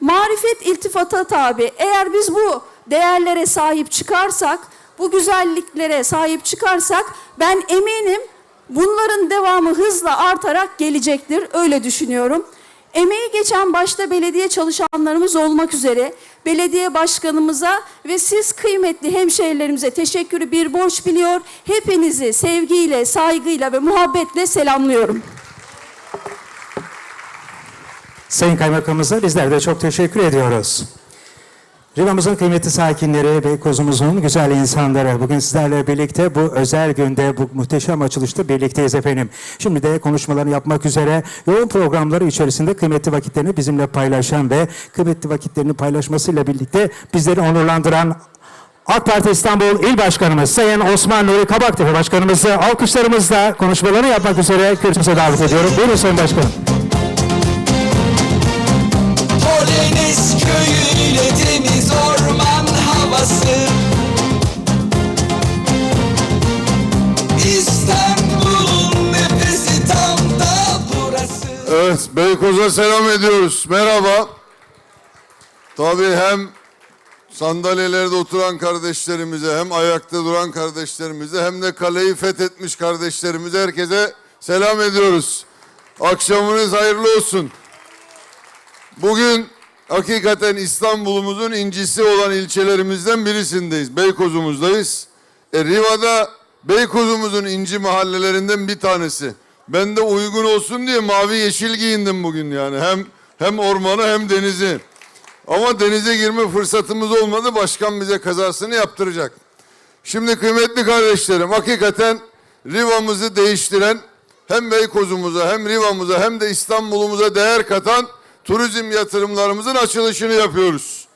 Marifet iltifata tabi. Eğer biz bu değerlere sahip çıkarsak, bu güzelliklere sahip çıkarsak ben eminim bunların devamı hızla artarak gelecektir. Öyle düşünüyorum. Emeği geçen başta belediye çalışanlarımız olmak üzere belediye başkanımıza ve siz kıymetli hemşehrilerimize teşekkürü bir borç biliyor. Hepinizi sevgiyle, saygıyla ve muhabbetle selamlıyorum. Sayın Kaymakamımıza bizler de çok teşekkür ediyoruz. Riva'mızın kıymetli sakinleri, Beykozumuzun güzel insanları. Bugün sizlerle birlikte bu özel günde, bu muhteşem açılışta birlikteyiz efendim. Şimdi de konuşmalarını yapmak üzere yoğun programları içerisinde kıymetli vakitlerini bizimle paylaşan ve kıymetli vakitlerini paylaşmasıyla birlikte bizleri onurlandıran AK Parti İstanbul İl Başkanımız Sayın Osman Nuri Kabaktepe Başkanımızı alkışlarımızla konuşmalarını yapmak üzere kürsümüze davet ediyorum. Buyurun Sayın Başkanım. Köyüyle temiz orman havası Evet, Beykoz'a selam ediyoruz. Merhaba. Tabii hem sandalyelerde oturan kardeşlerimize, hem ayakta duran kardeşlerimize, hem de kaleyi fethetmiş kardeşlerimize herkese selam ediyoruz. Akşamınız hayırlı olsun. Bugün hakikaten İstanbul'umuzun incisi olan ilçelerimizden birisindeyiz. Beykoz'umuzdayız. E, Riva'da Beykoz'umuzun inci mahallelerinden bir tanesi. Ben de uygun olsun diye mavi yeşil giyindim bugün yani. Hem hem ormanı hem denizi. Ama denize girme fırsatımız olmadı. Başkan bize kazasını yaptıracak. Şimdi kıymetli kardeşlerim hakikaten Riva'mızı değiştiren hem Beykoz'umuza hem Riva'mıza hem de İstanbul'umuza değer katan turizm yatırımlarımızın açılışını yapıyoruz.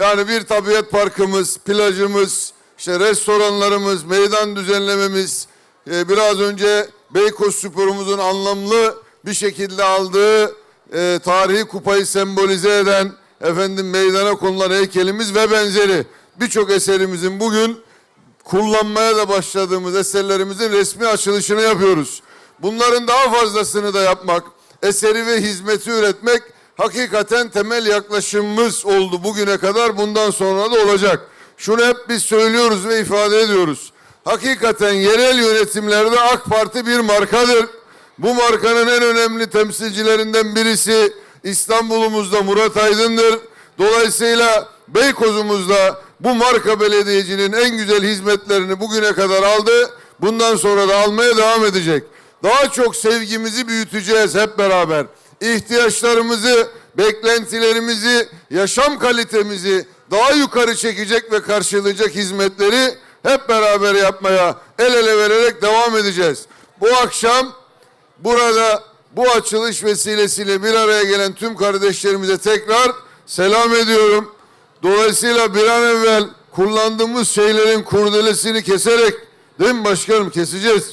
Yani bir tabiat parkımız, plajımız, işte restoranlarımız, meydan düzenlememiz, e, biraz önce Beykoz Spor'umuzun anlamlı bir şekilde aldığı e, tarihi kupayı sembolize eden efendim meydana konulan heykelimiz ve benzeri birçok eserimizin bugün kullanmaya da başladığımız eserlerimizin resmi açılışını yapıyoruz. Bunların daha fazlasını da yapmak, eseri ve hizmeti üretmek hakikaten temel yaklaşımımız oldu bugüne kadar bundan sonra da olacak. Şunu hep biz söylüyoruz ve ifade ediyoruz. Hakikaten yerel yönetimlerde AK Parti bir markadır. Bu markanın en önemli temsilcilerinden birisi İstanbul'umuzda Murat Aydın'dır. Dolayısıyla Beykoz'umuzda bu marka belediyecinin en güzel hizmetlerini bugüne kadar aldı. Bundan sonra da almaya devam edecek. Daha çok sevgimizi büyüteceğiz hep beraber. İhtiyaçlarımızı, beklentilerimizi, yaşam kalitemizi daha yukarı çekecek ve karşılayacak hizmetleri hep beraber yapmaya el ele vererek devam edeceğiz. Bu akşam burada bu açılış vesilesiyle bir araya gelen tüm kardeşlerimize tekrar selam ediyorum. Dolayısıyla bir an evvel kullandığımız şeylerin kurdelesini keserek, değil mi başkanım keseceğiz.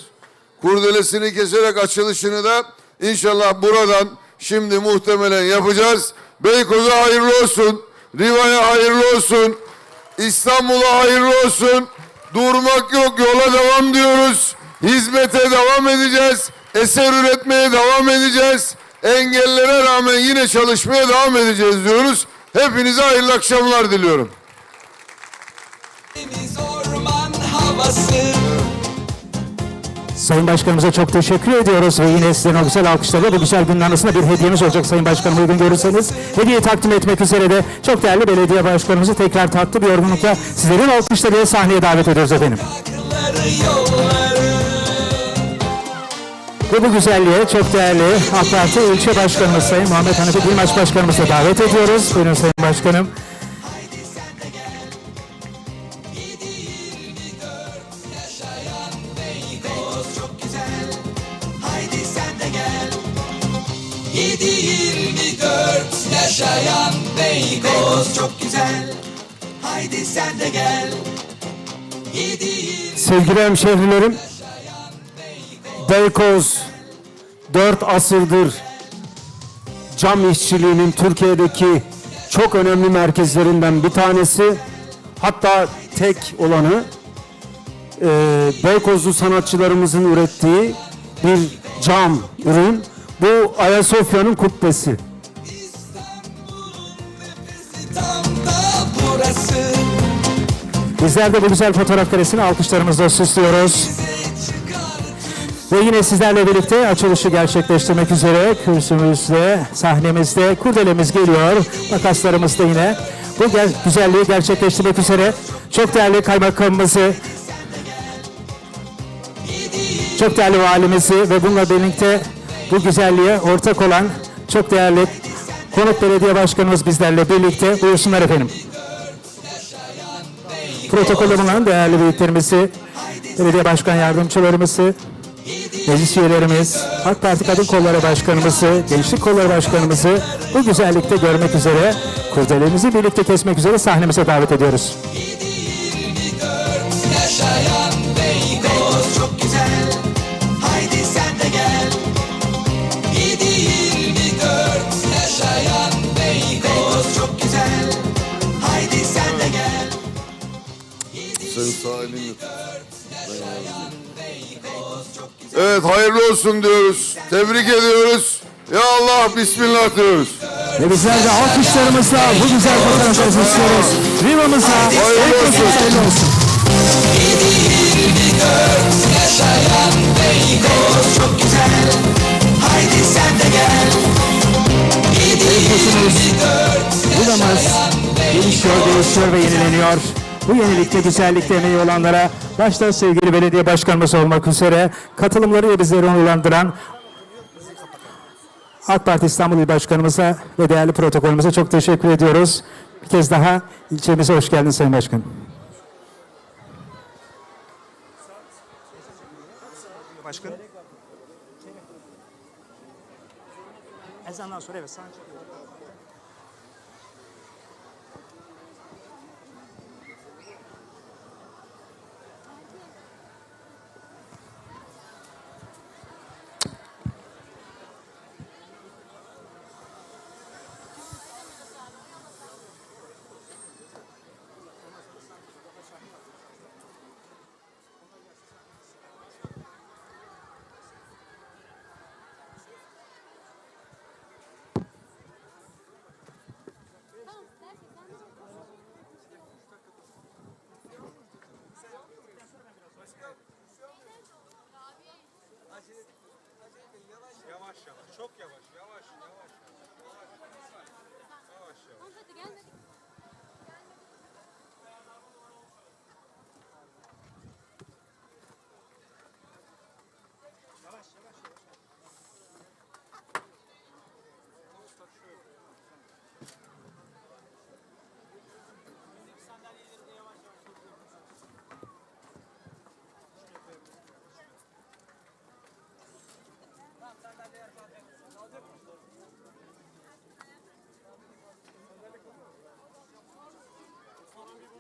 Kurdelesini keserek açılışını da inşallah buradan şimdi muhtemelen yapacağız. Beykoz'a hayırlı olsun, Riva'ya hayırlı olsun, İstanbul'a hayırlı olsun. Durmak yok, yola devam diyoruz. Hizmete devam edeceğiz. Eser üretmeye devam edeceğiz. Engellere rağmen yine çalışmaya devam edeceğiz diyoruz. Hepinize hayırlı akşamlar diliyorum. Temiz orman havası Sayın Başkanımıza çok teşekkür ediyoruz ve yine sizlerin o güzel alkışlarla bu güzel günün anısına bir hediyemiz olacak Sayın Başkanım uygun görürseniz. Hediye takdim etmek üzere de çok değerli belediye başkanımızı tekrar tatlı bir yorgunlukla sizlerin alkışlarıyla sahneye davet ediyoruz efendim. Ve bu güzelliğe çok değerli AK Parti ilçe başkanımız Sayın Muhammed Hanifi Dilmaç Başkanımızı da davet ediyoruz. Buyurun Sayın Başkanım. Yaşayan Beykoz çok güzel Haydi sen de gel 7-24 Sevgili hemşehrilerim, Beykoz 4 asırdır cam işçiliğinin Türkiye'deki çok önemli merkezlerinden bir tanesi. Hatta tek olanı e, Beykozlu sanatçılarımızın ürettiği bir cam ürün. Bu Ayasofya'nın kubbesi. Bizler de bu güzel fotoğraf karesini alkışlarımızla süslüyoruz. Ve yine sizlerle birlikte açılışı gerçekleştirmek üzere kürsümüzde, sahnemizde kurdelemiz geliyor. Makaslarımız da yine bu ger- güzelliği gerçekleştirmek üzere çok değerli kaymakamımızı, çok değerli valimizi ve bununla birlikte bu güzelliğe ortak olan çok değerli konuk belediye başkanımız bizlerle birlikte buyursunlar efendim. Bulunan değerli büyüklerimizi, belediye başkan yardımcılarımızı, meclis üyelerimiz, AK Parti Kadın Kolları Başkanımızı, Gençlik Kolları Başkanımızı bu güzellikte görmek üzere, kurdelemizi birlikte kesmek üzere sahnemize davet ediyoruz. Elini tut. Evet hayırlı olsun diyoruz. Tebrik ediyoruz. Ya Allah bismillah diyoruz. Ve bizler de alkışlarımızla bu güzel fotoğrafları istiyoruz. Riva'mıza Hayırlı olsun. hayırlı olsun. 724 yaşayan Beykoz çok güzel Haydi sen de gel 724 Riva'mız gelişiyor, değişiyor ve yenileniyor. Bu yenilikte, güzellikte emeği olanlara, başta sevgili belediye başkanımız olmak üzere katılımlarıyla bizleri onurlandıran AK Parti İstanbul İl Başkanımıza ve değerli protokolümüze çok teşekkür ediyoruz. Bir kez daha ilçemize hoş geldiniz Sayın Başkanım. Başkan. Ezandan sonra evet yavaş, çok yavaş, yavaş, yavaş, yavaş, yavaş, yavaş, yavaş. yavaş.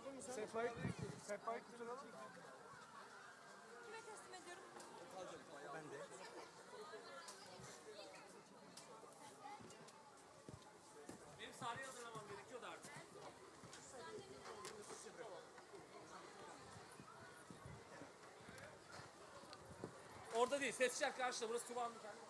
Hadi gel. Kime teslim ediyorum? Benim sahneyi hazırlamam gerekiyordu artık. Orada değil, ses çıkar karşıda. Burası bir tane.